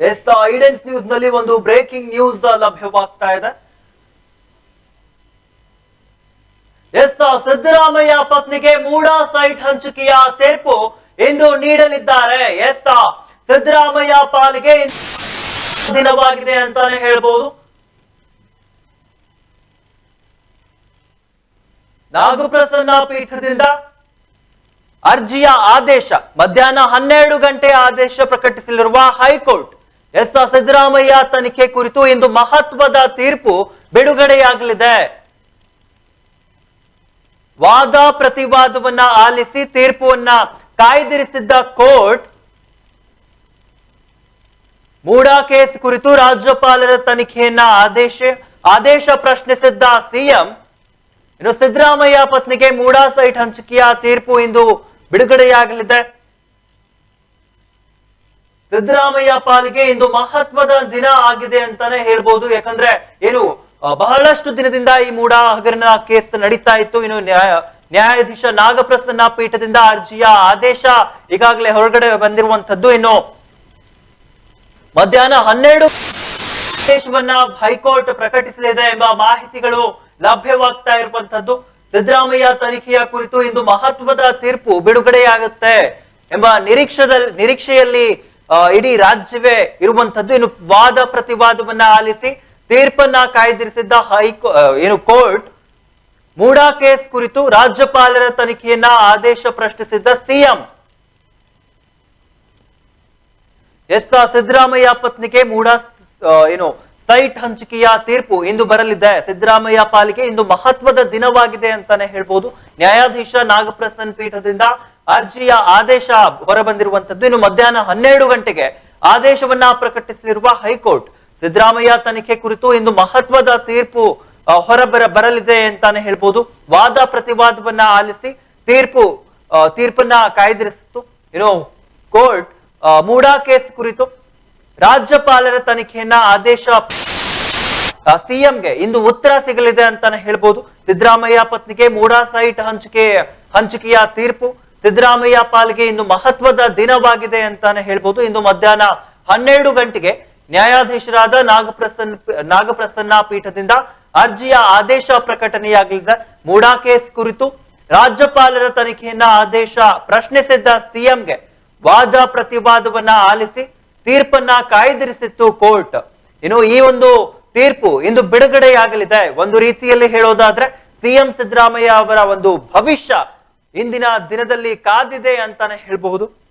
S ಐಡೆನ್ಸ್ ನ್ಯೂಸ್ನಲ್ಲಿ ಒಂದು breaking news ಲಭ್ಯವಾಗ್ತಾ ಇದೆ. S Siddaramaiah ಪತ್ನಿಗೆ ಮೂಡ ಸೈಟ್ ಹಂಚಿಕೆಯ ತೀರ್ಪು ಇಂದು ನೀಡಲಿದ್ದಾರೆ. ಎಸ್ ಸಿದ್ದರಾಮಯ್ಯ ಪಾಲಿಗೆ ದಿನವಾಗಿದೆ ಅಂತಾನೆ ಹೇಳ್ಬೋದು. ನಾಗಪ್ರಸನ್ನ ಪೀಠದಿಂದ ಅರ್ಜಿಯ ಆದೇಶ, ಮಧ್ಯಾಹ್ನ ಹನ್ನೆರಡು ಗಂಟೆ ಆದೇಶ ಪ್ರಕಟಿಸಲಿರುವ ಹೈಕೋರ್ಟ್ ಎಸ್ ಸಿದ್ದರಾಮಯ್ಯ ತನಿಖೆ ಕುರಿತು ಇಂದು ಮಹತ್ವದ ತೀರ್ಪು ಬಿಡುಗಡೆಯಾಗಲಿದೆ. ವಾದ ಪ್ರತಿವಾದವನ್ನ ಆಲಿಸಿ ತೀರ್ಪುವನ್ನ ಕಾಯ್ದಿರಿಸಿದ್ದ ಕೋರ್ಟ್ ಮೂಡಾ ಕೇಸ್ ಕುರಿತು ರಾಜ್ಯಪಾಲರ ತನಿಖೆಯನ್ನ ಆದೇಶ ಆದೇಶ ಪ್ರಶ್ನಿಸಿದ್ದ ಸಿಎಂ, ಇನ್ನು ಸಿದ್ದರಾಮಯ್ಯ ಪತ್ನಿಗೆ ಮೂಡಾ ಸೈಟ್ ಹಂಚಿಕೆಯ ತೀರ್ಪು ಇಂದು ಬಿಡುಗಡೆಯಾಗಲಿದೆ. ಸಿದ್ದರಾಮಯ್ಯ ಪಾಲಿಗೆ ಇಂದು ಮಹತ್ವದ ದಿನ ಆಗಿದೆ ಅಂತಾನೆ ಹೇಳ್ಬೋದು. ಯಾಕಂದ್ರೆ ಏನು ಬಹಳಷ್ಟು ದಿನದಿಂದ ಈ ಮೂಡ ಹಗರಣ ಕೇಸ್ ನಡೀತಾ ಇತ್ತು. ಇನ್ನು ನ್ಯಾಯ ನ್ಯಾಯಾಧೀಶ ನಾಗಪ್ರಸನ್ನ ಪೀಠದಿಂದ ಅರ್ಜಿಯ ಆದೇಶ ಈಗಾಗಲೇ ಹೊರಗಡೆ ಬಂದಿರುವಂತದ್ದು ಇನ್ನು ಮಧ್ಯಾಹ್ನ ಹನ್ನೆರಡು ಆದೇಶವನ್ನ ಹೈಕೋರ್ಟ್ ಪ್ರಕಟಿಸಲಿದೆ ಎಂಬ ಮಾಹಿತಿಗಳು ಲಭ್ಯವಾಗ್ತಾ ಇರುವಂತದ್ದು ಸಿದ್ದರಾಮಯ್ಯ ತನಿಖೆಯ ಕುರಿತು ಇಂದು ಮಹತ್ವದ ತೀರ್ಪು ಬಿಡುಗಡೆಯಾಗುತ್ತೆ ಎಂಬ ನಿರೀಕ್ಷದಲ್ಲಿ ನಿರೀಕ್ಷೆಯಲ್ಲಿ ಇಡೀ ರಾಜ್ಯವೇ ಇರುವಂತದ್ದು ಏನು ವಾದ ಪ್ರತಿವಾದವನ್ನ ಆಲಿಸಿ ತೀರ್ಪನ್ನ ಕಾಯ್ದಿರಿಸಿದ್ದ ಹೈಕೋ ಏನು ಕೋರ್ಟ್ ಮೂಡಾ ಕೇಸ್ ಕುರಿತು ರಾಜ್ಯಪಾಲರ ತನಿಖೆಯನ್ನ ಆದೇಶ ಪ್ರಶ್ನಿಸಿದ್ದ ಸಿಎಂ. ಎಸ್ ಸಿದ್ದರಾಮಯ್ಯ ಪತ್ನಿಗೆ ಮೂಡಾ ಏನು ಸೈಟ್ ಹಂಚಿಕೆಯ ತೀರ್ಪು ಇಂದು ಬರಲಿದೆ. ಸಿದ್ದರಾಮಯ್ಯ ಪಾಲಿಗೆ ಇಂದು ಮಹತ್ವದ ದಿನವಾಗಿದೆ ಅಂತಾನೆ ಹೇಳ್ಬೋದು. ನ್ಯಾಯಾಧೀಶ ನಾಗಪ್ರಸನ್ನ ಪೀಠದಿಂದ ಅರ್ಜಿಯ ಆದೇಶ ಹೊರಬಂದಿರುವಂತದ್ದು ಇನ್ನು ಮಧ್ಯಾಹ್ನ ಹನ್ನೆರಡು ಗಂಟೆಗೆ ಆದೇಶವನ್ನ ಪ್ರಕಟಿಸಿರುವ ಹೈಕೋರ್ಟ್ ಸಿದ್ದರಾಮಯ್ಯ ತನಿಖೆ ಕುರಿತು ಇಂದು ಮಹತ್ವದ ತೀರ್ಪು ಹೊರಬರ, ಬರಲಿದೆ ಅಂತಾನೆ ಹೇಳ್ಬೋದು. ವಾದ ಪ್ರತಿವಾದವನ್ನ ಆಲಿಸಿ ತೀರ್ಪು ತೀರ್ಪನ್ನ ಕಾಯ್ದಿರಿಸಿತು ನೋ ಕೋರ್ಟ್ ಮೂಡಾ ಕೇಸ್ ಕುರಿತು ರಾಜ್ಯಪಾಲರ ತನಿಖೆಯನ್ನ ಆದೇಶ ಸಿಎಂಗೆ ಇಂದು ಉತ್ತರ ಸಿಗಲಿದೆ ಅಂತಾನೆ ಹೇಳ್ಬೋದು. ಸಿದ್ದರಾಮಯ್ಯ ಪತ್ನಿಗೆ ಮೂಡಾ ಸೈಟ್ ಹಂಚಿಕೆ, ಹಂಚಿಕೆಯ ತೀರ್ಪು. ಸಿದ್ದರಾಮಯ್ಯ ಪಾಲಿಗೆ ಇಂದು ಮಹತ್ವದ ದಿನವಾಗಿದೆ ಅಂತಾನೆ ಹೇಳ್ಬೋದು. ಇಂದು ಮಧ್ಯಾಹ್ನ ಹನ್ನೆರಡು ಗಂಟೆಗೆ ನ್ಯಾಯಾಧೀಶರಾದ ನಾಗಪ್ರಸನ್ನ ನಾಗಪ್ರಸನ್ನ ಪೀಠದಿಂದ ಅರ್ಜಿಯ ಆದೇಶ ಪ್ರಕಟಣೆಯಾಗಲಿದೆ. ಮೂಡಾ ಕೇಸ್ ಕುರಿತು ರಾಜ್ಯಪಾಲರ ತನಿಖೆಯನ್ನ ಆದೇಶ ಪ್ರಶ್ನಿಸಿದ್ದ ಸಿಎಂಗೆ ವಾದ ಪ್ರತಿವಾದವನ್ನ ಆಲಿಸಿ ತೀರ್ಪನ್ನ ಕಾಯ್ದಿರಿಸಿತ್ತು ಕೋರ್ಟ್. ಇನ್ನು ಈ ಒಂದು ತೀರ್ಪು ಇಂದು ಬಿಡುಗಡೆಯಾಗಲಿದೆ. ಒಂದು ರೀತಿಯಲ್ಲಿ ಹೇಳೋದಾದ್ರೆ ಸಿಎಂ ಸಿದ್ದರಾಮಯ್ಯ ಅವರ ಒಂದು ಭವಿಷ್ಯ ಇಂದಿನ ದಿನದಲ್ಲಿ ಕಾದಿದೆ ಅಂತಾನೆ ಹೇಳ್ಬಹುದು.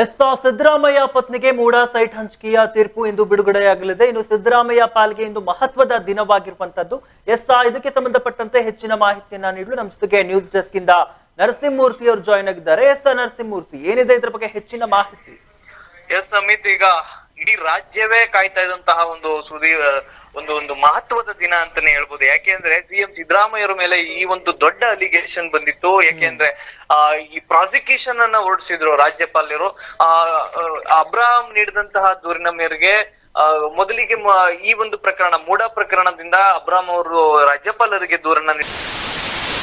ಎಸ್ ಸಿದ್ದರಾಮಯ್ಯ ಪತ್ನಿಗೆ ಮೂಡಾ ಸೈಟ್ ಹಂಚಿಕೆಯ ತೀರ್ಪು ಇಂದು ಬಿಡುಗಡೆಯಾಗಲಿದೆ. ಇನ್ನು ಸಿದ್ದರಾಮಯ್ಯ ಪಾಲ್ಗೆ ಇಂದು ಮಹತ್ವದ ದಿನವಾಗಿರುವಂತದ್ದು. ಎಸ್ ಇದಕ್ಕೆ ಸಂಬಂಧಪಟ್ಟಂತೆ ಹೆಚ್ಚಿನ ಮಾಹಿತಿಯನ್ನ ನೀಡಲು ನಮ್ಮ ಜೊತೆಗೆ ನ್ಯೂಸ್ ಡೆಸ್ಕ್ ಇಂದ ನರಸಿಂಹಮೂರ್ತಿ ಅವರು ಜಾಯ್ನ್ ಆಗಿದ್ದಾರೆ. ಎಸ್ ನರಸಿಂಹಮೂರ್ತಿ, ಏನಿದೆ ಇದ್ರ ಬಗ್ಗೆ ಹೆಚ್ಚಿನ ಮಾಹಿತಿ? ಎಸ್ ಅಮಿತ್, ಈಗ ಇಡೀ ರಾಜ್ಯವೇ ಕಾಯ್ತಾ ಇದ್ದಂತಹ ಒಂದು ಸುದೀ ಒಂದು ಒಂದು ಮಹತ್ವದ ದಿನ ಅಂತಾನೆ ಹೇಳ್ಬೋದು. ಯಾಕೆಂದ್ರೆ ಸಿಎಂ ಸಿದ್ದರಾಮಯ್ಯರ ಮೇಲೆ ಈ ಒಂದು ದೊಡ್ಡ ಅಲಿಗೇಷನ್ ಬಂದಿತ್ತು. ಯಾಕೆಂದ್ರೆ ಆ ಈ ಪ್ರಾಸಿಕ್ಯೂಷನ್ ಅನ್ನ ಹೊರಡಿಸಿದ್ರು ರಾಜ್ಯಪಾಲರು ಆ ಅಬ್ರಾಹಂ ನೀಡಿದಂತಹ ದೂರಿನ ಮೇರೆಗೆ ಮೊದಲಿಗೆ ಈ ಒಂದು ಪ್ರಕರಣ ಮೂಡ ಪ್ರಕರಣದಿಂದ ಅಬ್ರಾಹಂ ಅವರು ರಾಜ್ಯಪಾಲರಿಗೆ ದೂರನ್ನ ನೀಡಿ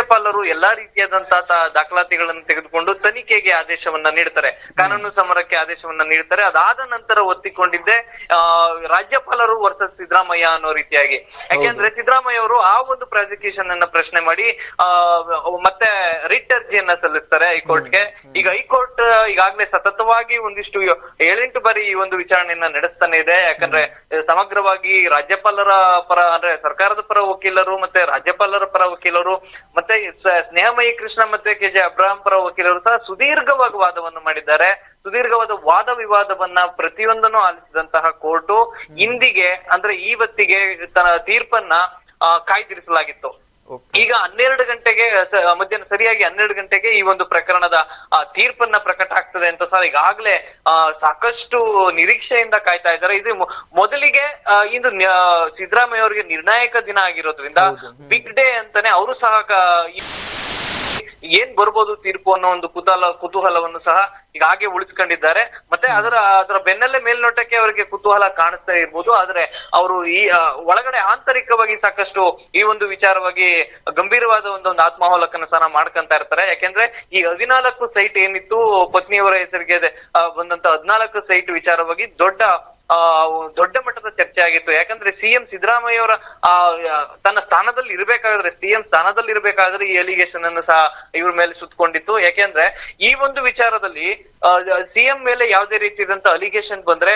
ರಾಜ್ಯಪಾಲರು ಎಲ್ಲಾ ರೀತಿಯಾದಂತಹ ದಾಖಲಾತಿಗಳನ್ನು ತೆಗೆದುಕೊಂಡು ತನಿಖೆಗೆ ಆದೇಶವನ್ನ ನೀಡ್ತಾರೆ. ಕಾನೂನು ಸಮರಕ್ಕೆ ಆದೇಶವನ್ನ ನೀಡ್ತಾರೆ. ಅದಾದ ನಂತರ ಒತ್ತಿಕೊಂಡಿದ್ದೆ ಆ ರಾಜ್ಯಪಾಲರು ವರ್ಸಸ್ ಸಿದ್ದರಾಮಯ್ಯ ಅನ್ನೋ ರೀತಿಯಾಗಿ. ಯಾಕೆಂದ್ರೆ ಸಿದ್ದರಾಮಯ್ಯ ಅವರು ಆ ಒಂದು ಪ್ರಾಸಿಕ್ಯೂಷನ್ ಅನ್ನ ಪ್ರಶ್ನೆ ಮಾಡಿ ಆ ಮತ್ತೆ ರಿಟ್ ಅರ್ಜಿಯನ್ನ ಸಲ್ಲಿಸ್ತಾರೆ ಹೈಕೋರ್ಟ್ಗೆ. ಈಗ ಹೈಕೋರ್ಟ್ ಈಗಾಗಲೇ ಸತತವಾಗಿ ಒಂದಿಷ್ಟು ಏಳೆಂಟು ಬಾರಿ ಈ ಒಂದು ವಿಚಾರಣೆಯನ್ನ ನಡೆಸ್ತಾನೆ ಇದೆ. ಯಾಕಂದ್ರೆ ಸಮಗ್ರವಾಗಿ ರಾಜ್ಯಪಾಲರ ಪರ ಅಂದ್ರೆ ಸರ್ಕಾರದ ಪರ ವಕೀಲರು ಮತ್ತೆ ರಾಜ್ಯಪಾಲರ ಪರ ವಕೀಲರು ಮತ್ತೆ ಸ- ಸ್ನೇಹಮಯಿ ಕೃಷ್ಣ ಮತ್ತೆ ಕೆ ಜೆ ಅಬ್ರಾಹಂ ಪರ ವಕೀಲರು ಸಹ ಸುದೀರ್ಘವಾಗಿ ವಾದವನ್ನು ಮಾಡಿದ್ದಾರೆ. ಸುದೀರ್ಘವಾದ ವಾದ ವಿವಾದವನ್ನ ಪ್ರತಿಯೊಂದನ್ನು ಆಲಿಸಿದಂತಹ ಕೋರ್ಟು ಇಂದಿಗೆ ಅಂದ್ರೆ ಇವತ್ತಿಗೆ ತನ್ನ ತೀರ್ಪನ್ನ ಕಾಯ್ದಿರಿಸಲಾಗಿತ್ತು. ಈಗ ಹನ್ನೆರಡು ಗಂಟೆಗೆ ಮಧ್ಯಾಹ್ನ ಸರಿಯಾಗಿ ಹನ್ನೆರಡು ಗಂಟೆಗೆ ಈ ಒಂದು ಪ್ರಕರಣದ ತೀರ್ಪನ್ನ ಪ್ರಕಟ ಆಗ್ತದೆ ಅಂತ ಸರ್ ಈಗಾಗ್ಲೇ ಆ, ಸಾಕಷ್ಟು ನಿರೀಕ್ಷೆಯಿಂದ ಕಾಯ್ತಾ ಇದ್ದಾರೆ. ಇದು ಮೊದಲಿಗೆ ಇಂದು ಸಿದ್ದರಾಮಯ್ಯ ಅವರಿಗೆ ನಿರ್ಣಾಯಕ ದಿನ ಆಗಿರೋದ್ರಿಂದ ಬಿಗ್ ಡೇ ಅಂತಾನೆ ಅವರು ಸಹ ಏನ್ ಬರ್ಬೋದು ತೀರ್ಪು ಅನ್ನೋ ಒಂದು ಕುತೂಹಲ, ಕುತೂಹಲವನ್ನು ಸಹ ಈಗ ಹಾಗೆ ಉಳಿಸ್ಕೊಂಡಿದ್ದಾರೆ. ಮತ್ತೆ ಅದರ ಅದರ ಬೆನ್ನಲ್ಲೇ ಮೇಲ್ನೋಟಕ್ಕೆ ಅವರಿಗೆ ಕುತೂಹಲ ಕಾಣಿಸ್ತಾ ಇರ್ಬೋದು. ಆದ್ರೆ ಅವರು ಈ ಒಳಗಡೆ ಆಂತರಿಕವಾಗಿ ಸಾಕಷ್ಟು ಈ ಒಂದು ವಿಚಾರವಾಗಿ ಗಂಭೀರವಾದ ಒಂದು ಆತ್ಮಾವಲೋಕನ ಸಹ ಮಾಡ್ಕೊಂತ ಇರ್ತಾರೆ. ಯಾಕೆಂದ್ರೆ ಈ ಹದಿನಾಲ್ಕು ಸೈಟ್ ಏನಿತ್ತು, ಪತ್ನಿಯವರ ಹೆಸರಿಗೆ ಬಂದಂತ ಹದಿನಾಲ್ಕು ಸೈಟ್ ವಿಚಾರವಾಗಿ ದೊಡ್ಡ ದೊಡ್ಡ ಮಟ್ಟದ ಚರ್ಚೆ ಆಗಿತ್ತು. ಯಾಕಂದ್ರೆ ಸಿಎಂ ಸಿದ್ದರಾಮಯ್ಯ ಅವರ ತನ್ನ ಸ್ಥಾನದಲ್ಲಿ ಇರ್ಬೇಕಾದ್ರೆ ಸಿಎಂ ಸ್ಥಾನದಲ್ಲಿ ಇರಬೇಕಾದ್ರೆ ಈ ಅಲಿಗೇಷನ್ ಅನ್ನು ಸಹ ಇವ್ರ ಮೇಲೆ ಸುತ್ತಕೊಂಡಿತ್ತು ಯಾಕೆಂದ್ರೆ ಈ ಒಂದು ವಿಚಾರದಲ್ಲಿ ಸಿಎಂ ಮೇಲೆ ಯಾವುದೇ ರೀತಿಯಾದಂತ ಅಲಿಗೇಷನ್ ಬಂದ್ರೆ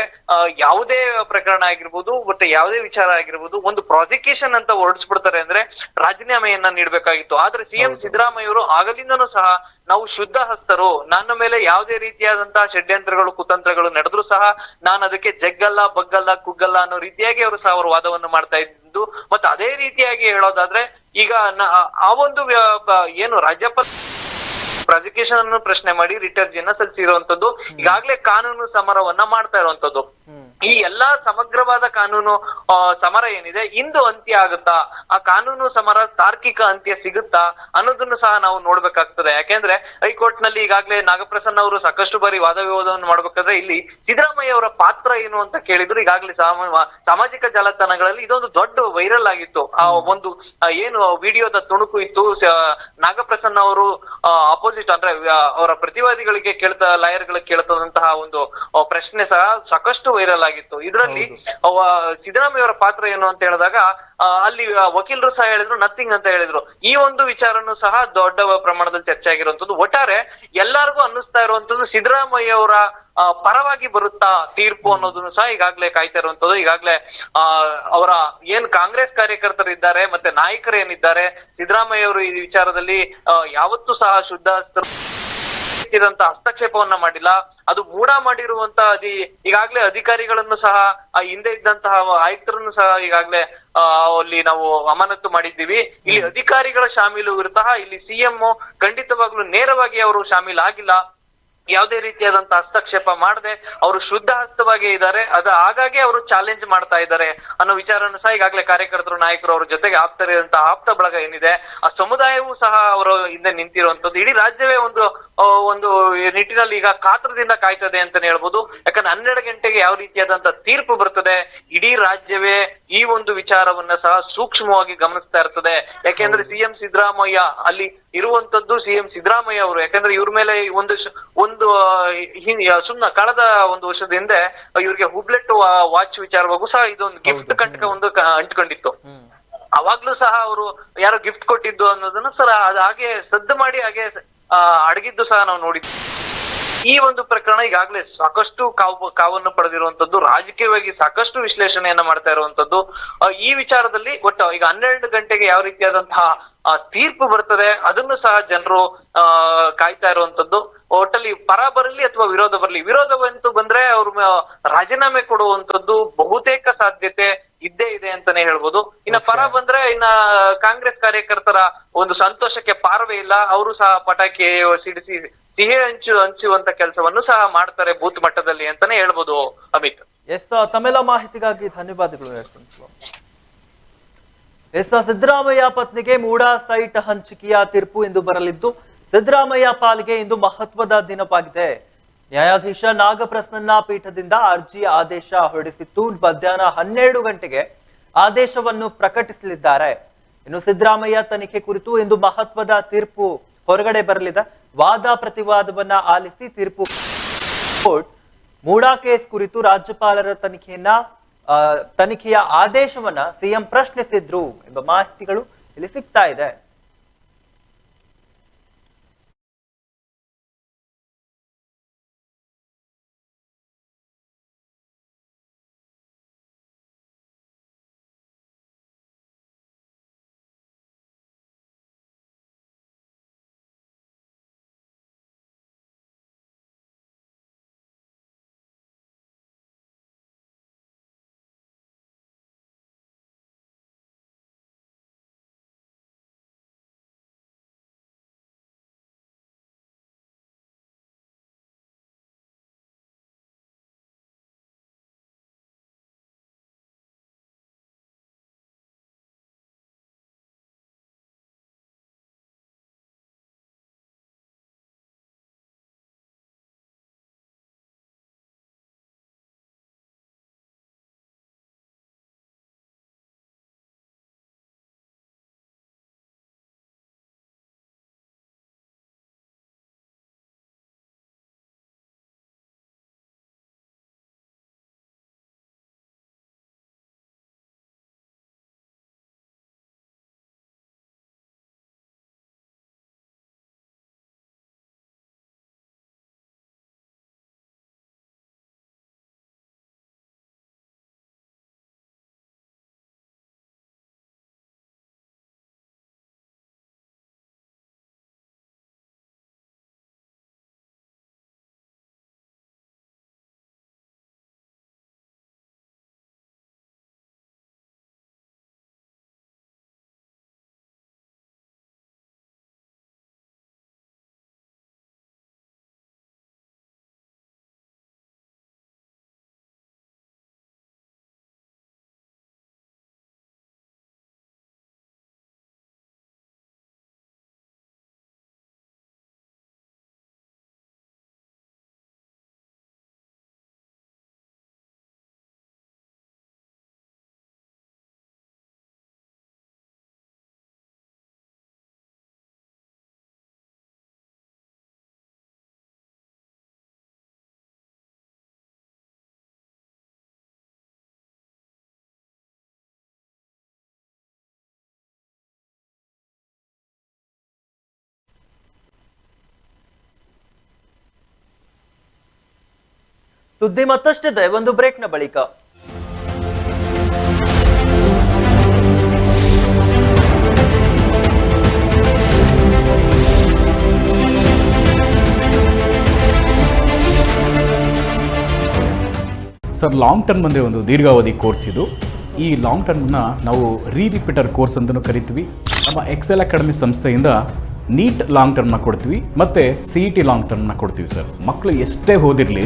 ಯಾವುದೇ ಪ್ರಕರಣ ಆಗಿರ್ಬೋದು ಮತ್ತೆ ಯಾವುದೇ ವಿಚಾರ ಆಗಿರ್ಬೋದು ಒಂದು ಪ್ರಾಸಿಕ್ಯೂಷನ್ ಅಂತ ಹೊರಡಿಸ್ಬಿಡ್ತಾರೆ ಅಂದ್ರೆ ರಾಜೀನಾಮೆಯನ್ನ ನೀಡಬೇಕಾಗಿತ್ತು. ಆದ್ರೆ ಸಿಎಂ ಸಿದ್ದರಾಮಯ್ಯ ಅವರು ಆಗಲಿಂದನೂ ಸಹ ನಾವು ಶುದ್ಧ ಹಸ್ತರು ನನ್ನ ಮೇಲೆ ಯಾವುದೇ ರೀತಿಯಾದಂತಹ ಷಡ್ಯಂತ್ರಗಳು ಕುತಂತ್ರಗಳು ನಡೆದ್ರು ಸಹ ನಾನು ಅದಕ್ಕೆ ಜಗ್ಗಲ್ಲ ಬಗ್ಗಲ್ಲ ಕುಗ್ಗಲ್ಲ ಅನ್ನೋ ರೀತಿಯಾಗಿ ಅವರು ಸಹ ಅವರು ವಾದವನ್ನು ಮಾಡ್ತಾ ಇದ್ದು ಮತ್ತೆ ಅದೇ ರೀತಿಯಾಗಿ ಹೇಳೋದಾದ್ರೆ ಈಗ ಆ ಒಂದು ಏನು ರಾಜ್ಯಪಾಲ ಪ್ರಾಸಿಕ್ಯೂಷನ್ ಅನ್ನು ಪ್ರಶ್ನೆ ಮಾಡಿ ರಿಟರ್ಜಿಯನ್ನ ಸಲ್ಲಿಸಿರುವಂತದ್ದು ಈಗಾಗಲೇ ಕಾನೂನು ಸಮರವನ್ನ ಮಾಡ್ತಾ ಇರುವಂತದ್ದು ಈ ಎಲ್ಲಾ ಸಮಗ್ರವಾದ ಕಾನೂನು ಸಮರ ಏನಿದೆ, ಇಂದು ಅಂತ್ಯ ಆಗುತ್ತಾ? ಆ ಕಾನೂನು ಸಮರ ತಾರ್ಕಿಕ ಅಂತ್ಯ ಸಿಗುತ್ತಾ? ಅನ್ನೋದನ್ನು ಸಹ ನಾವು ನೋಡ್ಬೇಕಾಗ್ತದೆ. ಯಾಕೆಂದ್ರೆ ಹೈಕೋರ್ಟ್ನಲ್ಲಿ ಈಗಾಗಲೇ ನಾಗಪ್ರಸನ್ನ ಅವರು ಸಾಕಷ್ಟು ಬಾರಿ ವಾದ ವಿವಾದವನ್ನು ಮಾಡ್ಬೇಕಾದ್ರೆ ಇಲ್ಲಿ ಸಿದ್ದರಾಮಯ್ಯ ಅವರ ಪಾತ್ರ ಏನು ಅಂತ ಕೇಳಿದ್ರು. ಈಗಾಗಲೇ ಸಾಮ- ಸಾಮಾಜಿಕ ಜಾಲತಾಣಗಳಲ್ಲಿ ಇದೊಂದು ದೊಡ್ಡ ವೈರಲ್ ಆಗಿತ್ತು. ಆ ಒಂದು ಏನು ವಿಡಿಯೋದ ತುಣುಕು ಇತ್ತು. ನಾಗಪ್ರಸನ್ನ ಅವರು ಅಪೋಸಿಟ್ ಅಂದ್ರೆ ಅವರ ಪ್ರತಿವಾದಿಗಳಿಗೆ ಕೇಳ್ತಾ, ಲಾಯರ್ಗಳಿಗೆ ಕೇಳ್ತದಂತಹ ಒಂದು ಪ್ರಶ್ನೆ ಸಹ ಸಾಕಷ್ಟು ವೈರಲ್ ಆಗಿತ್ತು. ಇದರಲ್ಲಿ ಸಿದ್ದರಾಮಯ್ಯ ಅವರ ಪಾತ್ರ ಏನು ಅಂತ ಹೇಳಿದಾಗ ಅಲ್ಲಿ ವಕೀಲರು ಸಹ ಹೇಳಿದ್ರು ನಥಿಂಗ್ ಅಂತ ಹೇಳಿದ್ರು. ಈ ಒಂದು ವಿಚಾರನು ಸಹ ದೊಡ್ಡ ಪ್ರಮಾಣದಲ್ಲಿ ಚರ್ಚೆ ಆಗಿರುವಂತದ್ದು ಒಟ್ಟಾರೆ ಎಲ್ಲರಿಗೂ ಅನ್ನಿಸ್ತಾ ಇರುವಂತದ್ದು ಸಿದ್ದರಾಮಯ್ಯ ಅವರ ಪರವಾಗಿ ಬರುತ್ತಾ ತೀರ್ಪು ಅನ್ನೋದನ್ನು ಸಹ ಈಗಾಗಲೇ ಕಾಯ್ತಾ ಇರುವಂತದ್ದು ಈಗಾಗಲೇ ಆ ಅವರ ಏನ್ ಕಾಂಗ್ರೆಸ್ ಕಾರ್ಯಕರ್ತರು ಇದ್ದಾರೆ ಮತ್ತೆ ನಾಯಕರು ಏನಿದ್ದಾರೆ ಸಿದ್ದರಾಮಯ್ಯ ಅವರು ಈ ವಿಚಾರದಲ್ಲಿ ಯಾವತ್ತೂ ಸಹ ಶುದ್ಧ ಇದಂತ ಹಸ್ತಕ್ಷೇಪವನ್ನ ಮಾಡಿಲ್ಲ. ಅದು ಮೂಡ ಮಾಡಿರುವಂತಹ ಅದಿ ಈಗಾಗಲೇ ಅಧಿಕಾರಿಗಳನ್ನು ಸಹ ಆ ಹಿಂದೆ ಇದ್ದಂತಹ ಆಯುಕ್ತರನ್ನು ಸಹ ಈಗಾಗಲೇ ಅಲ್ಲಿ ನಾವು ಅಮಾನತು ಮಾಡಿದ್ದೀವಿ. ಇಲ್ಲಿ ಅಧಿಕಾರಿಗಳ ಶಾಮೀಲು ವಿರುದ್ಧ ಇಲ್ಲಿ ಸಿಎಂ ಖಂಡಿತವಾಗ್ಲೂ ನೇರವಾಗಿ ಅವರು ಶಾಮೀಲ್ ಆಗಿಲ್ಲ ಯಾವುದೇ ರೀತಿಯಾದಂತ ಹಸ್ತಕ್ಷೇಪ ಮಾಡದೆ ಅವರು ಶುದ್ಧ ಹಸ್ತವಾಗಿ ಇದ್ದಾರೆ. ಅದು ಹಾಗಾಗಿ ಅವರು ಚಾಲೆಂಜ್ ಮಾಡ್ತಾ ಇದ್ದಾರೆ ಅನ್ನೋ ವಿಚಾರವನ್ನು ಸಹ ಈಗಾಗಲೇ ಕಾರ್ಯಕರ್ತರು ನಾಯಕರು ಅವ್ರ ಜೊತೆಗೆ ಆಪ್ತರಿರುವಂತಹ ಆಪ್ತ ಬಳಗ ಏನಿದೆ ಆ ಸಮುದಾಯವೂ ಸಹ ಅವರು ಹಿಂದೆ ನಿಂತಿರುವಂತದ್ದು ಇಡೀ ರಾಜ್ಯವೇ ಒಂದು ಒಂದು ನಿಟ್ಟಿನಲ್ಲಿ ಈಗ ಕಾತ್ರದಿಂದ ಕಾಯ್ತದೆ ಅಂತಾನೆ ಹೇಳ್ಬೋದು. ಯಾಕಂದ್ರೆ ಹನ್ನೆರಡು ಗಂಟೆಗೆ ಯಾವ ರೀತಿಯಾದಂತ ತೀರ್ಪು ಬರ್ತದೆ ಇಡೀ ರಾಜ್ಯವೇ ಈ ಒಂದು ವಿಚಾರವನ್ನ ಸಹ ಸೂಕ್ಷ್ಮವಾಗಿ ಗಮನಿಸ್ತಾ ಇರ್ತದೆ. ಯಾಕೆಂದ್ರೆ ಸಿಎಂ ಸಿದ್ದರಾಮಯ್ಯ ಅಲ್ಲಿ ಇರುವಂತದ್ದು ಸಿಎಂ ಸಿದ್ದರಾಮಯ್ಯ ಅವರು. ಯಾಕಂದ್ರೆ ಇವ್ರ ಮೇಲೆ ಒಂದು ಒಂದು ಸುಮ್ನ ಕಳೆದ ಒಂದು ವರ್ಷದ ಹಿಂದೆ ಇವ್ರಿಗೆ ಹುಬ್ಲೆಟ್ ವಾಚ್ ವಿಚಾರವಾಗೂ ಸಹ ಇದೊಂದು ಗಿಫ್ಟ್ ಕಂಟಕ ಒಂದು ಅಂಟ್ಕೊಂಡಿತ್ತು. ಅವಾಗ್ಲೂ ಸಹ ಅವರು ಯಾರೋ ಗಿಫ್ಟ್ ಕೊಟ್ಟಿದ್ದು ಅನ್ನೋದನ್ನ ಸರ್ ಅದು ಹಾಗೆ ಸದ್ದು ಮಾಡಿ ಹಾಗೆ ಅಡಗಿದ್ದು ಸಹ ನಾವು ನೋಡಿದ್ವಿ. ಈ ಒಂದು ಪ್ರಕರಣ ಈಗಾಗಲೇ ಸಾಕಷ್ಟು ಕಾವು ಕಾವನ್ನು ಪಡೆದಿರುವಂತದ್ದು ರಾಜಕೀಯವಾಗಿ ಸಾಕಷ್ಟು ವಿಶ್ಲೇಷಣೆಯನ್ನ ಮಾಡ್ತಾ ಇರುವಂತದ್ದು. ಈ ವಿಚಾರದಲ್ಲಿ ಒಟ್ಟು ಈಗ ಹನ್ನೆರಡು ಗಂಟೆಗೆ ಯಾವ ರೀತಿಯಾದಂತಹ ತೀರ್ಪು ಬರ್ತದೆ ಅದನ್ನು ಸಹ ಜನರು ಆ ಕಾಯ್ತಾ ಇರುವಂತದ್ದು. ಒಟ್ಟಲ್ಲಿ ಪರ ಬರಲಿ ಅಥವಾ ವಿರೋಧ ಬರಲಿ ವಿರೋಧವಂತೂ ಬಂದ್ರೆ ಅವ್ರು ರಾಜೀನಾಮೆ ಕೊಡುವಂತದ್ದು ಬಹುತೇಕ ಸಾಧ್ಯತೆ ಇದ್ದೇ ಇದೆ ಅಂತಾನೆ ಹೇಳ್ಬೋದು. ಇನ್ನ ಪರ ಬಂದ್ರೆ ಇನ್ನ ಕಾಂಗ್ರೆಸ್ ಕಾರ್ಯಕರ್ತರ ಒಂದು ಸಂತೋಷಕ್ಕೆ ಪಾರವೇ ಇಲ್ಲ. ಅವರು ಸಹ ಪಟಾಕಿ ಸಿಡಿಸಿ ಸಿಹಿ ಹಂಚು ಹಂಚುವಂತ ಕೆಲಸವನ್ನು ಸಹ ಮಾಡ್ತಾರೆ ಬೂತ್ ಮಟ್ಟದಲ್ಲಿ ಅಂತಾನೆ ಹೇಳ್ಬೋದು ಅಮಿತ್. ಎಸ್ ತಮ್ಮೆಲ್ಲ ಮಾಹಿತಿಗಾಗಿ ಧನ್ಯವಾದಗಳು ಎಸ್ ಸಿದ್ದರಾಮಯ್ಯ ಪತ್ನಿಗೆ ಮೂಡಾ ಸೈಟ್ ಹಂಚಿಕೆಯ ತೀರ್ಪು ಎಂದು ಬರಲಿದ್ದು, ಸಿದ್ದರಾಮಯ್ಯ ಪಾಲಿಗೆ ಇಂದು ಮಹತ್ವದ ದಿನವಾಗಿದೆ. ನ್ಯಾಯಾಧೀಶ ನಾಗಪ್ರಸನ್ನ ಪೀಠದಿಂದ ಅರ್ಜಿ ಆದೇಶ ಹೊರಡಿಸಿತ್ತು ಮಧ್ಯಾಹ್ನ ಹನ್ನೆರಡು ಗಂಟೆಗೆ ಆದೇಶವನ್ನು ಪ್ರಕಟಿಸಲಿದ್ದಾರೆ. ಇನ್ನು ಸಿದ್ದರಾಮಯ್ಯ ತನಿಖೆ ಕುರಿತು ಇಂದು ಮಹತ್ವದ ತೀರ್ಪು ಹೊರಗಡೆ ಬರಲಿದೆ. ವಾದ ಪ್ರತಿವಾದವನ್ನ ಆಲಿಸಿ ತೀರ್ಪು ಕೋರ್ಟ್ ಮೂಡಾ ಕೇಸ್ ಕುರಿತು ರಾಜ್ಯಪಾಲರ ತನಿಖೆಯನ್ನ ತನಿಖೆಯ ಆದೇಶವನ್ನ ಸಿಎಂ ಪ್ರಶ್ನಿಸಿದ್ರು ಎಂಬ ಮಾಹಿತಿಗಳು ಇಲ್ಲಿ ಸಿಗ್ತಾ ಇದೆ. ಸುದ್ದಿ ಮತ್ತಷ್ಟಿದೆ ಒಂದು ಬ್ರೇಕ್ನ ಬಳಿಕ. ಸರ್ ಲಾಂಗ್ ಟರ್ಮ್ ಅಂದರೆ ಒಂದು ದೀರ್ಘಾವಧಿ ಕೋರ್ಸ್ ಇದು. ಈ ಲಾಂಗ್ ಟರ್ಮ್ನ ನಾವು ರೀ ರಿಪೀಟರ್ ಕೋರ್ಸ್ ಅಂತಲೂ ಕರಿತೀವಿ. ನಮ್ಮ ಎಕ್ಸೆಲ್ ಅಕಾಡೆಮಿ ಸಂಸ್ಥೆಯಿಂದ ನೀಟ್ ಲಾಂಗ್ ಟರ್ಮ್ನ ಕೊಡ್ತೀವಿ. ಮತ್ತು ಸಿ ಇ ಟಿ ಲಾಂಗ್ ಟರ್ಮ್ನ ಕೊಡ್ತೀವಿ, ಸರ್. ಮಕ್ಕಳು ಎಷ್ಟೇ ಓದಿರಲಿ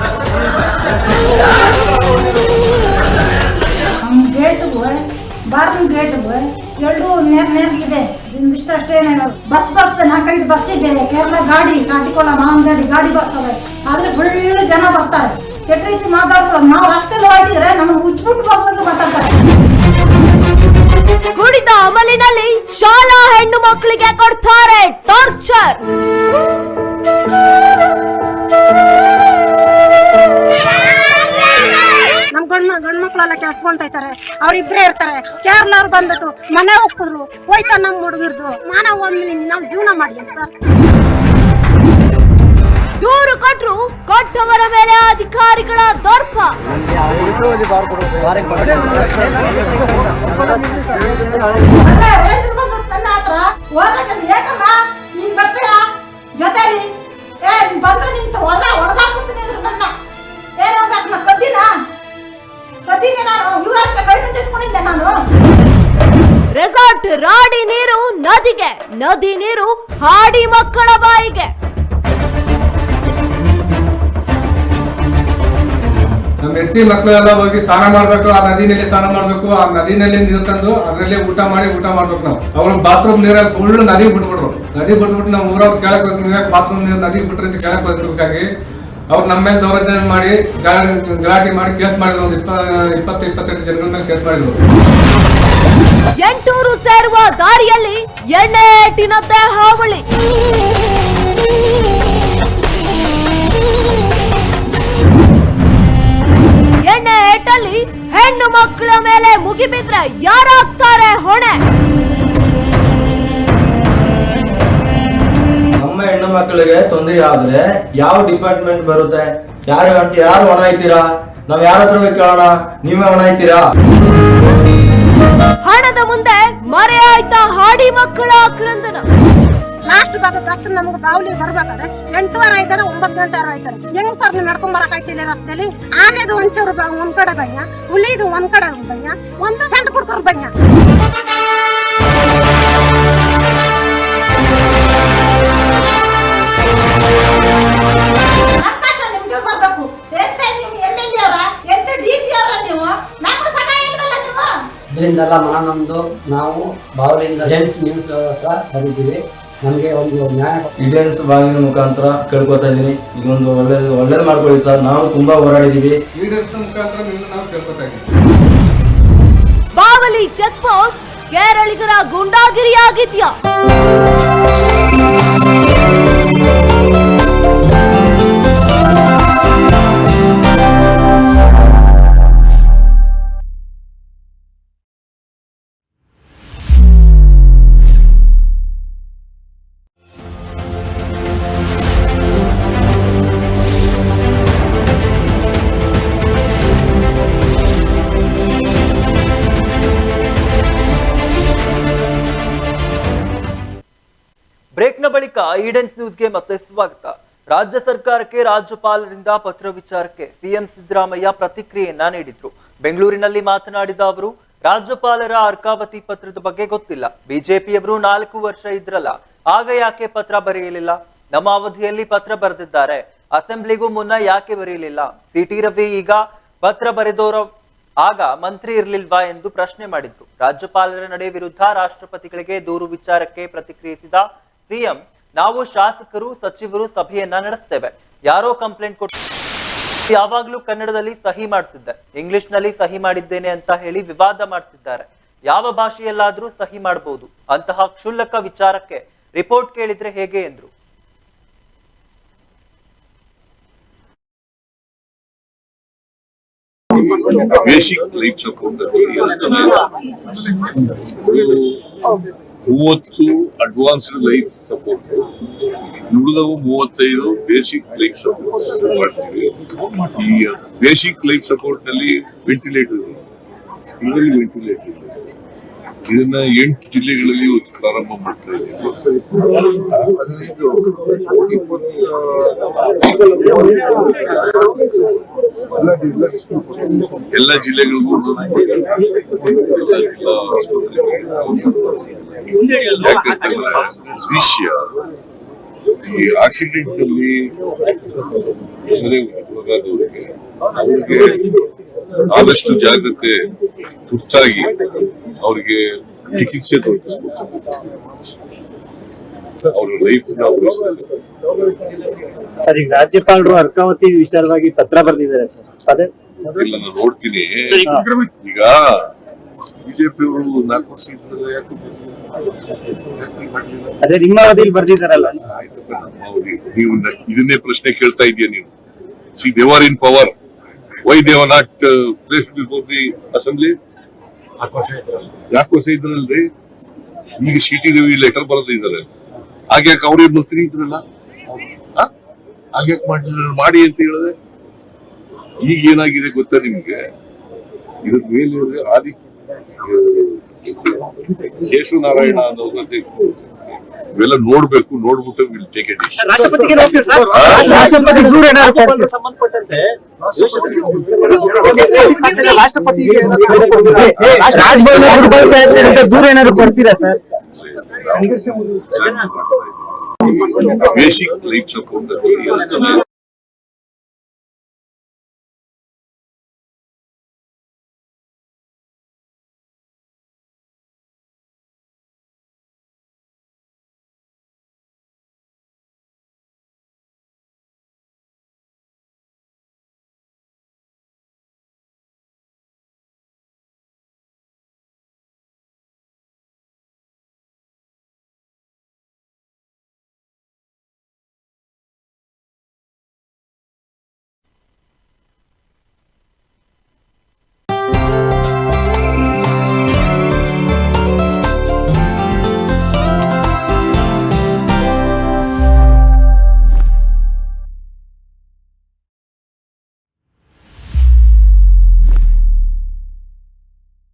ನಾಲ್ಕೈದು ಬಸ್ ಇದೆ ಕೇರಳ ಗಾಡಿ ಕಾಟಿಕೊಳ್ಳ ಮಾವನ ಗಾಡಿ ಗಾಡಿ ಬರ್ತವೆ ಆದ್ರೆ ಫುಲ್ ಜನ ಬರ್ತಾರೆ. ಕೆಟ್ಟ ರೀತಿ ಮಾತಾಡ್ಬೋದು ನಾವು ರಸ್ತೆಲಿ ಹೋಗಿದ್ರೆ ನಮ್ಗೆ ಉಚ್ಬಿಟ್ಟು ಬರ್ದಂಗೆ ಮಾತಾಡ್ತಾರೆ. ಕುಡಿದ ಅಮಲಿನಲ್ಲಿ ಶಾಲಾ ಹೆಣ್ಣು ಮಕ್ಕಳಿಗೆ ಕೊಡ್ತಾರೆ ಟಾರ್ಚರ್. ಗಂಡ್ ಕೆಲ್ಸ್ಕೊಂಡ್ ಕೆಲ್ಸ್ಕೊಂತೈತಾರೆ ಅವ್ರಿಬ್ರೇ ಇರ್ತಾರೆ. ಕೇರಳವ್ರು ಬಂದ್ಬಿಟ್ಟು ಮನೆ ಹೋಗ್ತಿದ್ರು ಹೋಯ್ತಾ ನಮ್ಮ ಹುಡುಗಿರ್ದು. ಮಾನ ಒಂದ್ ನಾವು ಜೀವನ ಮಾಡಿದ್ವಿ ಸರ್. ದೂರು ಕೊಟ್ರು ಕೊಟ್ಟವರ ಮೇಲೆ ಅಧಿಕಾರಿಗಳ ದರ್ಪ. ಜೊತೆಲಿ ಏ ನೀನ್ ಬಂದ್ರೆ ನಿಂತ ಒಳ್ಳೆ ಹೊಡೆದಾಕ್ಬಿಡ್ತೀನಿ ನನ್ನ. ಏನ್ ಹೊಡೆದಾಕ್ ನಾ ಕದ್ದಿನ? ಕದ್ದಿನ ನಾನು ಯುವರಾಜ ಕಡಿಮೆ చేసుಕೊಂಡಿದ್ದೆ ನಾನು. ರೆಸಾರ್ಟ್ ರಾಡಿ ನೀರು ನದಿಗೆ ನದಿ ನೀರು ಹಾಡಿ ಮಕ್ಕಳ ಬಾಯಿಗೆ. ನಮ್ಮ ಹೆಂಡತಿ ಮಕ್ಕಳೆಲ್ಲ ಹೋಗಿ ಸ್ನಾನ ಮಾಡ್ಬೇಕು ಆ ನದಿನಲ್ಲಿ ಸ್ನಾನ ಮಾಡ್ಬೇಕು ಆ ನದಿನಲ್ಲಿ ನೀರು ತಂದು ಅದರಲ್ಲೇ ಊಟ ಮಾಡಿ ಊಟ ಮಾಡ್ಬೇಕು ನಾವು. ಅವ್ರು ಬಾತ್ರೂಮ್ ನೀರ ಫುಲ್ ನದಿ ಬಿಟ್ಬಿಟ್ರು. ನದಿ ಬಿಟ್ಬಿಟ್ಟು ನಾವು ಊರವ್ರು ಕೇಳಕ್ ಹೋಗ್ತೀವಿ ಬಾತ್ರೂಮ್ ನೀರು ನದಿ ಬಿಟ್ರಿ ಅಂತ ಕೇಳಕ್ ಹೋಗ್ಬೇಕಾಗಿ ಅವ್ರು ನಮ್ಮ ಮೇಲೆ ದೌರ್ಜನ್ಯ ಮಾಡಿ ಗಲಾಟೆ ಮಾಡಿ ಕೇಸ್ ಮಾಡಿದ್ರು. ಇಪ್ಪತ್ತು ಇಪ್ಪತ್ತೆಂಟು ಜನಗಳ ಮೇಲೆ ಕೇಸ್ ಮಾಡಿದ್ರು. ಎಂಟೂರು ಸೇರುವ ದಾರಿಯಲ್ಲಿ ಎಣ್ಣೆ ಏಟಿನದ್ದೇ ಹಾವಳಿ. ಎಣ್ಣೆ ಏಟಲ್ಲಿ ಹೆಣ್ಣು ಮಕ್ಕಳ ಮೇಲೆ ಮುಗಿಬಿದ್ರೆ ಯಾರಾಗ್ತಾರೆ ಹೊಣೆ? ನಮ್ಮ ಹೆಣ್ಣು ಮಕ್ಕಳಿಗೆ ತೊಂದರೆ ಆದ್ರೆ ಯಾವ ಡಿಪಾರ್ಟ್ಮೆಂಟ್ ಬರುತ್ತೆ? ಯಾರು ಅಂತ ಯಾರು ಒಣ ಐತೀರಾ ನಾವ್ ಯಾರ ಹತ್ರ ಹೋಗಿ ಕೇಳೋಣ. ನೀವೇ ಒಣ ಐತೀರಾ ಹಣದ ಮುಂದೆ ಮರೆ ಆಯ್ತಾ ಹಾಡಿ ಮಕ್ಕಳ ಕ್ರಂದನ. ಲಾಸ್ಟ್ ಭಾಗ ಬಸ್ ನಮ್ಗೆ ಬಾವ್ಲಿ ಬರ್ಬೇಕಾದ್ರೆ ಎಂಟುವರೆ ಆಯ್ತಾರೆ ಒಂಬತ್ತು ಗಂಟೆ ಆಯ್ತಾರೆ ಹೆಂಗ್ ಸರ್ ನೀವು ನಡ್ಕೊಂಡ್ ಬರಕ್ ಆಯ್ತಿಲ್ಲ ರಸ್ತೆಲಿ? ಆನೆದು ಒಂಚೂರು ಒಂದ್ ಕಡೆ ಬಯ್ಯ ಹುಲಿದು ಒಂದ್ ಕಡೆ ಬಯ್ಯ ಒಂದು ಗಂಟೆ ಕುಡ್ಕರ್ ಬಯ್ಯ ಇದರಿಂದೆಲ್ಲ ಮನನೊಂದು ನಾವು ಬಾವಲಿಂದ ಜೆಂಟ್ಸ್ ನ್ಯೂಸ್ ಹತ್ರ ಬಂದಿದ್ದೀವಿ. ನಮಗೆ ಒಂದು ನ್ಯಾಯ ಇಂಡಿಯನ್ಸ್ ಬಾಗಿನ ಮುಖಾಂತರ ಕೇಳ್ಕೊತಾ ಇದ್ದೀನಿ. ಇದೊಂದು ಒಳ್ಳೇದು ಒಳ್ಳೇದು ಮಾಡ್ಕೊಳ್ಳಿ ಸರ್. ನಾವು ತುಂಬಾ ಹೋರಾಡಿದೀವಿ ಲೀಡರ್ಸ್ ಮುಖಾಂತರ ನಿಮ್ಗೆ ನಾವು ಕೇಳ್ಕೊತಾ ಇದ್ದೀವಿ. ಬಾವಲಿ ಚೆಕ್ ಪೋಸ್ಟ್ ಕೇರಳಿಗರ ಗುಂಡಾಗಿರಿ ಈಡೆನ್ಸ್ ನ್ಯೂಸ್ಗೆ ಮತ್ತೆ ಸ್ವಾಗತ. ರಾಜ್ಯ ಸರ್ಕಾರಕ್ಕೆ ರಾಜ್ಯಪಾಲರಿಂದ ಪತ್ರ ವಿಚಾರಕ್ಕೆ ಸಿಎಂ ಸಿದ್ದರಾಮಯ್ಯ ಪ್ರತಿಕ್ರಿಯೆಯನ್ನ ನೀಡಿದ್ರು. ಬೆಂಗಳೂರಿನಲ್ಲಿ ಮಾತನಾಡಿದ ಅವರು, ರಾಜ್ಯಪಾಲರ ಅರ್ಕಾವತಿ ಪತ್ರದ ಬಗ್ಗೆ ಗೊತ್ತಿಲ್ಲ. ಬಿಜೆಪಿಯವರು ನಾಲ್ಕು ವರ್ಷ ಇದ್ರಲ್ಲ, ಆಗ ಯಾಕೆ ಪತ್ರ ಬರೆಯಲಿಲ್ಲ? ನಮ್ಮ ಅವಧಿಯಲ್ಲಿ ಪತ್ರ ಬರೆದಿದ್ದಾರೆ. ಅಸೆಂಬ್ಲಿಗೂ ಮುನ್ನ ಯಾಕೆ ಬರೆಯಲಿಲ್ಲ? ಸಿಟಿ ರವಿ ಈಗ ಪತ್ರ ಬರೆದೋರ, ಆಗ ಮಂತ್ರಿ ಇರ್ಲಿಲ್ವಾ ಎಂದು ಪ್ರಶ್ನೆ ಮಾಡಿದ್ರು. ರಾಜ್ಯಪಾಲರ ನಡೆ ವಿರುದ್ಧ ರಾಷ್ಟ್ರಪತಿಗಳಿಗೆ ದೂರು ವಿಚಾರಕ್ಕೆ ಪ್ರತಿಕ್ರಿಯಿಸಿದ ಸಿಎಂ ನಾವು ಶಾಸಕರು ಸಚಿವರು ಸಭೆಯನ್ನ ನಡೆಸ್ತೇವೆ. ಯಾರೋ ಕಂಪ್ಲೇಂಟ್ ಕೊಟ್ಟು ಯಾವಾಗ್ಲೂ ಕನ್ನಡದಲ್ಲಿ ಸಹಿ ಮಾಡ್ತಿದ್ದೆ ಇಂಗ್ಲಿಷ್ನಲ್ಲಿ ಸಹಿ ಮಾಡಿದ್ದೇನೆ ಅಂತ ಹೇಳಿ ವಿವಾದ ಮಾಡ್ತಿದ್ದಾರೆ. ಯಾವ ಭಾಷೆಯಲ್ಲಾದ್ರೂ ಸಹಿ ಮಾಡಬಹುದು ಅಂತಹ ಕ್ಷುಲ್ಲಕ ವಿಚಾರಕ್ಕೆ ರಿಪೋರ್ಟ್ ಕೇಳಿದ್ರೆ ಹೇಗೆ ಎಂದ್ರು. ಬೇಸಿಕ್ ಮೂವತ್ತು ಅಡ್ವಾನ್ಸ್ಡ್ ಲೈಫ್ ಸಪೋರ್ಟ್ ಉಳಿದವು ಮೂವತ್ತೈದು ಬೇಸಿಕ್ ಲೈಫ್ ಸಪೋರ್ಟ್ ಮಾಡ್ತೀವಿ. ಈ ಬೇಸಿಕ್ ಲೈಫ್ ಸಪೋರ್ಟ್ನಲ್ಲಿ ವೆಂಟಿಲೇಟರ್ ಇದರಲ್ಲಿ ವೆಂಟಿಲೇಟರ್ ಇದನ್ನ ಎಂಟು ಜಿಲ್ಲೆಗಳಲ್ಲಿ ಪ್ರಾರಂಭ ಮಾಡ್ತಾ ಇದ್ದೀವಿ ಎಲ್ಲ ಜಿಲ್ಲೆಗಳಿಗೂ. ಯಾಕಂತಂದ್ರೆ ವಿಷಯ ಈ ಆಕ್ಸಿಡೆಂಟ್ನಲ್ಲಿ ಅವ್ರಿಗೆ ಆದಷ್ಟು ಜಾಗ್ರತೆ ತುರ್ತಾಗಿ ಅವ್ರಿಗೆ ಚಿಕಿತ್ಸೆ ದೊರಕಿಸ್ಬೇಕು. ಅವ್ರ ಲೈಫ್ ಉಳಿಸ್ತಾರೆ ಸರ್ ಈಗ ರಾಜ್ಯಪಾಲರು ಅರ್ಕಾವತಿ ವಿಚಾರವಾಗಿ ಪತ್ರ ಬರೆದಿದ್ದಾರೆ ಸರ್. ಅದೇ? ಇಲ್ಲ ನಾನು ನೋಡ್ತೀನಿ. ಈಗ ಬಿಜೆಪಿ ಅವರು ನಾಲ್ಕು ವರ್ಷ ಇದ್ರಲ್ಲ ಯಾಕೆ ಅದೇ ನಿಮ್ಮ ಅವಧಿಯಲ್ಲಿ ಬರ್ದಿದ್ದಾರಲ್ಲ. ನೀವು ಇದನ್ನೇ ಪ್ರಶ್ನೆ ಕೇಳ್ತಾ ಇದೀಯ ನೀವು? ಸಿ ದೇವರ್ in power why Devanath place before the assembly? ಯಾಕೆ ವರ್ಷ ಇದ್ರಲ್ರಿ? ಈಗ ಸಿಟಿ ದೇವಿ ಲೆಟರ್ ಬರೆದಿದ್ದಾರೆ ಹಾಗ್ಯಾಕೆ ಅವ್ರೇ ಮಂತ್ರಿ ಇದ್ರಲ್ಲ? ಹಾಗ್ಯಾಕೆ ಮಾಡಿದ್ರೆ ಮಾಡಿ ಅಂತ ಹೇಳಿದೆ ಈಗ ಏನಾಗಿದೆ ಗೊತ್ತಾ ನಿಮ್ಗೆ? ಇದ್ರ ಮೇಲೆ ಆದಿ ಕೇಶವನಾರಾಯಣ ಅನ್ನೋದು ಇವೆಲ್ಲ ನೋಡ್ಬೇಕು ನೋಡ್ಬಿಟ್ಟು ವಿಲ್ ಟೇಕ್ ಎ ರಾಷ್ಟ್ರಪತಿ ದೂರ ಏನಾದ್ರು ಸಂಬಂಧಪಟ್ಟಂತೆ ದೂರ ಏನಾದ್ರು ಕೊಡ್ತೀರಾ? ಸರ್? Basic life support